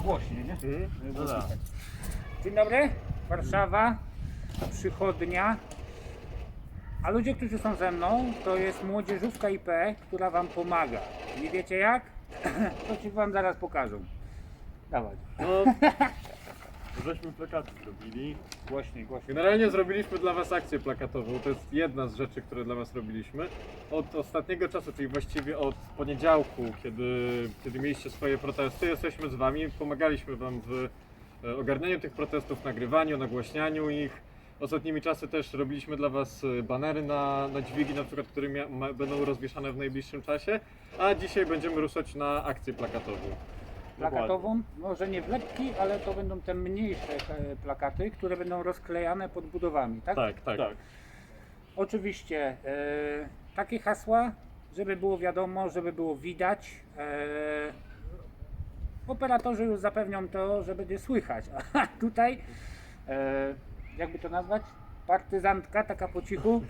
głośniej, nie? Mhm. No było tak. Dzień dobry, Warszawa, przychodnia. A ludzie, którzy są ze mną, to jest młodzieżówka IP, która wam pomaga. Nie wiecie jak? To ci wam zaraz pokażą. Dawaj. No, żeśmy plakaty zrobili. Głośniej, głośniej. Generalnie zrobiliśmy dla Was akcję plakatową. To jest jedna z rzeczy, które dla Was robiliśmy. Od ostatniego czasu, czyli właściwie od poniedziałku, kiedy, kiedy mieliście swoje protesty, jesteśmy z Wami. Pomagaliśmy Wam w e, ogarnianiu tych protestów, nagrywaniu, nagłaśnianiu ich. Ostatnimi czasy też robiliśmy dla Was e, banery na, na dźwigi, na przykład, które mia- ma, będą rozwieszane w najbliższym czasie. A dzisiaj będziemy ruszać na akcję plakatową. Plakatową, może nie wlepki, ale to będą te mniejsze e, plakaty, które będą rozklejane pod budowami, tak? Tak, tak. Tak. Oczywiście e, takie hasła, żeby było wiadomo, żeby było widać. E, operatorzy już zapewnią to, że będzie słychać. A tutaj, e, jakby to nazwać? Partyzantka taka po cichu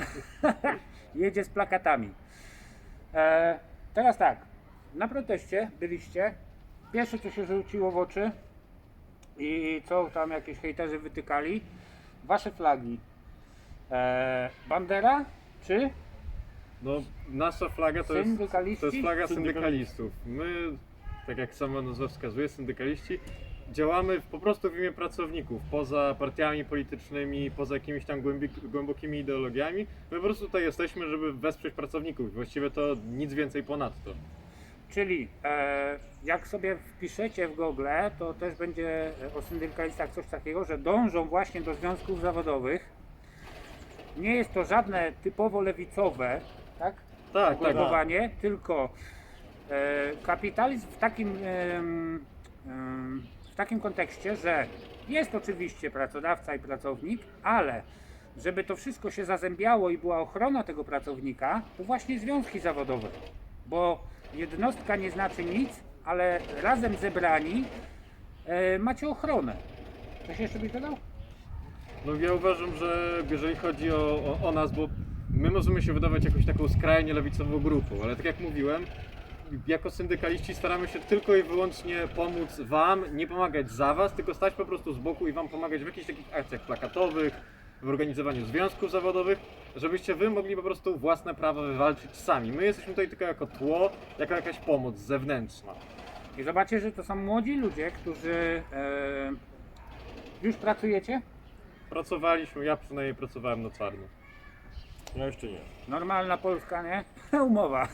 jedzie z plakatami. E, teraz tak, na proteście byliście. Pierwsze co się rzuciło w oczy i co tam jakieś hejterzy wytykali, wasze flagi. E, bandera czy No, nasza flaga to jest, syndykaliści? to jest flaga Syndykalistów. syndykalistów. My, tak jak sama nazwa wskazuje, syndykaliści, działamy w- po prostu w imię pracowników, poza partiami politycznymi, poza jakimiś tam głębi, głębokimi ideologiami. My po prostu tutaj jesteśmy, żeby wesprzeć pracowników. Właściwie to nic więcej ponadto. Czyli e, jak sobie wpiszecie w Google, to też będzie e, o syndykalistach coś takiego, że dążą właśnie do związków zawodowych. Nie jest to żadne typowo lewicowe, tak? Tak, tak. ugrupowanie, tylko e, kapitalizm w takim, em, em, w takim kontekście, że jest oczywiście pracodawca i pracownik, ale żeby to wszystko się zazębiało i była ochrona tego pracownika, to właśnie związki zawodowe. Bo jednostka nie znaczy nic, ale razem zebrani e, macie ochronę. Coś jeszcze byś dodał? No ja uważam, że jeżeli chodzi o, o, o nas, bo my możemy się wydawać jakąś taką skrajnie lewicową grupą, ale tak jak mówiłem, jako syndykaliści staramy się tylko i wyłącznie pomóc Wam, nie pomagać za Was, tylko stać po prostu z boku i Wam pomagać w jakichś takich akcjach plakatowych, w organizowaniu związków zawodowych, żebyście Wy mogli po prostu własne prawa wywalczyć sami. My jesteśmy tutaj tylko jako tło, jako jakaś pomoc zewnętrzna. I zobaczcie, że to są młodzi ludzie, którzy e, już pracujecie, Pracowaliśmy, ja przynajmniej pracowałem na czarno. Ja jeszcze nie. Normalna Polska, nie? Umowa.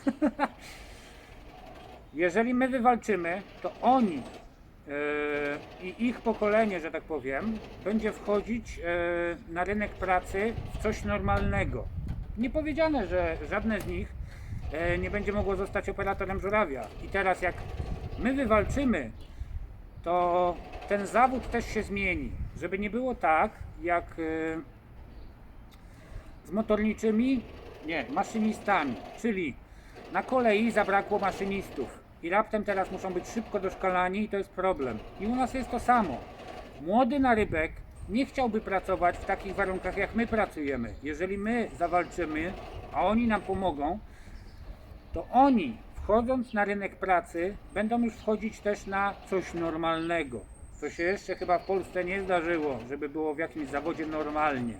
Jeżeli my wywalczymy, to oni i ich pokolenie, że tak powiem, będzie wchodzić e, na rynek pracy w coś normalnego. Nie powiedziane, że żadne z nich e, nie będzie mogło zostać operatorem żurawia. I teraz jak my wywalczymy, to ten zawód też się zmieni. Żeby nie było tak, jak z motorniczymi, nie, maszynistami, czyli na kolei zabrakło maszynistów i raptem teraz muszą być szybko doszkalani i to jest problem. I u nas jest to samo. Młody narybek nie chciałby pracować w takich warunkach jak my pracujemy. Jeżeli my zawalczymy, a oni nam pomogą, to oni wchodząc na rynek pracy będą już wchodzić też na coś normalnego. Co się jeszcze chyba w Polsce nie zdarzyło, żeby było w jakimś zawodzie normalnie.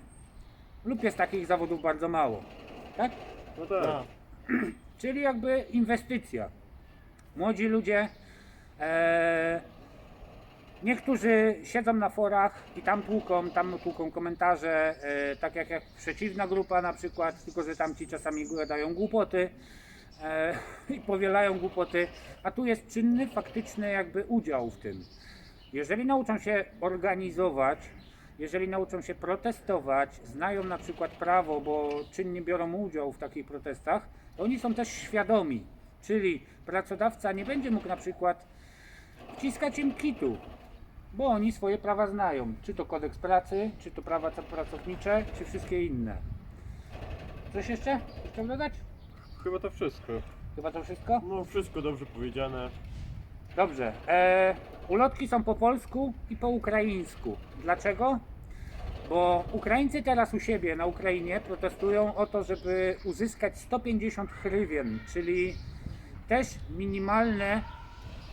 Lub jest takich zawodów bardzo mało. Tak? No tak. Czyli jakby inwestycja. Młodzi ludzie, e, niektórzy siedzą na forach i tam tłuką, tam tłuką komentarze, e, tak jak, jak przeciwna grupa na przykład, tylko że tamci czasami gadają głupoty e, i powielają głupoty, a tu jest czynny, faktyczny jakby udział w tym. Jeżeli nauczą się organizować, jeżeli nauczą się protestować, znają na przykład prawo, bo czynnie biorą udział w takich protestach, to oni są też świadomi. Czyli pracodawca nie będzie mógł na przykład wciskać im kitu, bo oni swoje prawa znają. Czy to kodeks pracy, czy to prawa pracownicze, czy wszystkie inne. Coś jeszcze? Chcę dodać? Chyba to wszystko. Chyba to wszystko? No wszystko dobrze powiedziane. Dobrze. E, ulotki są po polsku i po ukraińsku. Dlaczego? Bo Ukraińcy teraz u siebie na Ukrainie protestują o to, żeby uzyskać 150 hrywien, czyli też minimalne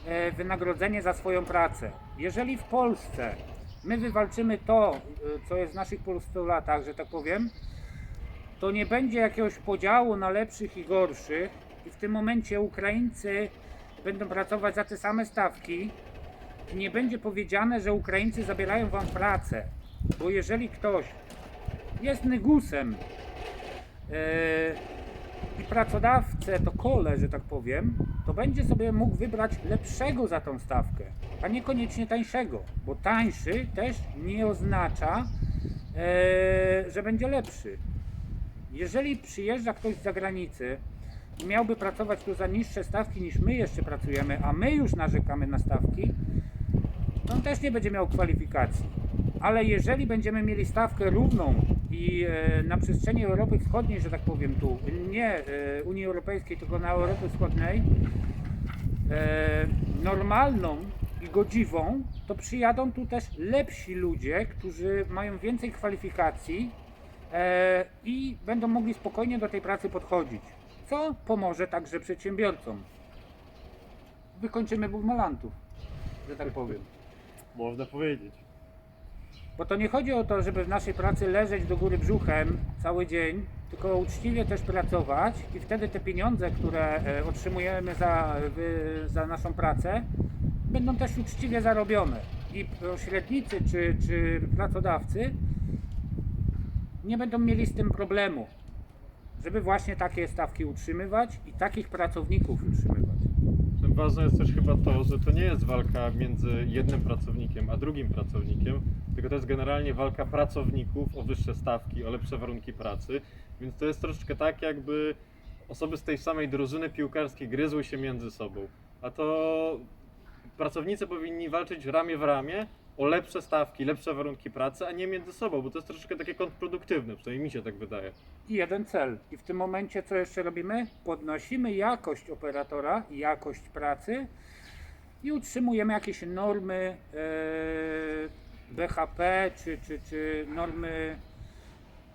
e, wynagrodzenie za swoją pracę. Jeżeli w Polsce my wywalczymy to, e, co jest w naszych postulatach, że tak powiem, to nie będzie jakiegoś podziału na lepszych i gorszych i w tym momencie Ukraińcy będą pracować za te same stawki i nie będzie powiedziane, że Ukraińcy zabierają wam pracę, bo jeżeli ktoś jest nygusem e, i pracodawcę to kole, że tak powiem, to będzie sobie mógł wybrać lepszego za tą stawkę, a niekoniecznie tańszego, bo tańszy też nie oznacza, e, że będzie lepszy. Jeżeli przyjeżdża ktoś z zagranicy i miałby pracować tu za niższe stawki niż my jeszcze pracujemy, a my już narzekamy na stawki, to on też nie będzie miał kwalifikacji. Ale jeżeli będziemy mieli stawkę równą i e, na przestrzeni Europy Wschodniej, że tak powiem tu, nie e, Unii Europejskiej, tylko na Europy Wschodniej, e, normalną i godziwą, to przyjadą tu też lepsi ludzie, którzy mają więcej kwalifikacji i będą mogli spokojnie do tej pracy podchodzić, co pomoże także przedsiębiorcom. Wykończymy bumalantów, że tak powiem. Można powiedzieć. Bo to nie chodzi o to, żeby w naszej pracy leżeć do góry brzuchem cały dzień, tylko uczciwie też pracować i wtedy te pieniądze, które e, otrzymujemy za, za naszą pracę, będą też uczciwie zarobione. I pośrednicy czy, czy pracodawcy nie będą mieli z tym problemu, żeby właśnie takie stawki utrzymywać i takich pracowników utrzymywać. Ważne jest też chyba to, że to nie jest walka między jednym pracownikiem a drugim pracownikiem, tylko to jest generalnie walka pracowników o wyższe stawki, o lepsze warunki pracy. Więc to jest troszeczkę tak, jakby osoby z tej samej drużyny piłkarskiej gryzły się między sobą. A to pracownicy powinni walczyć ramię w ramię o lepsze stawki, lepsze warunki pracy, a nie między sobą, bo to jest troszeczkę takie kontrproduktywne, przynajmniej mi się tak wydaje. i jeden cel. I w tym momencie co jeszcze robimy? Podnosimy jakość operatora, jakość pracy i utrzymujemy jakieś normy e, BHP czy, czy, czy normy,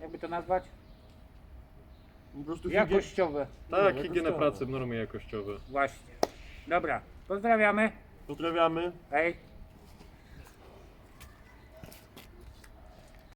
jakby to nazwać? Po prostu higie- Jakościowe. No, Tak, jakoś higienę pracy, normy jakościowe. Właśnie. Dobra, pozdrawiamy. Pozdrawiamy. Hej.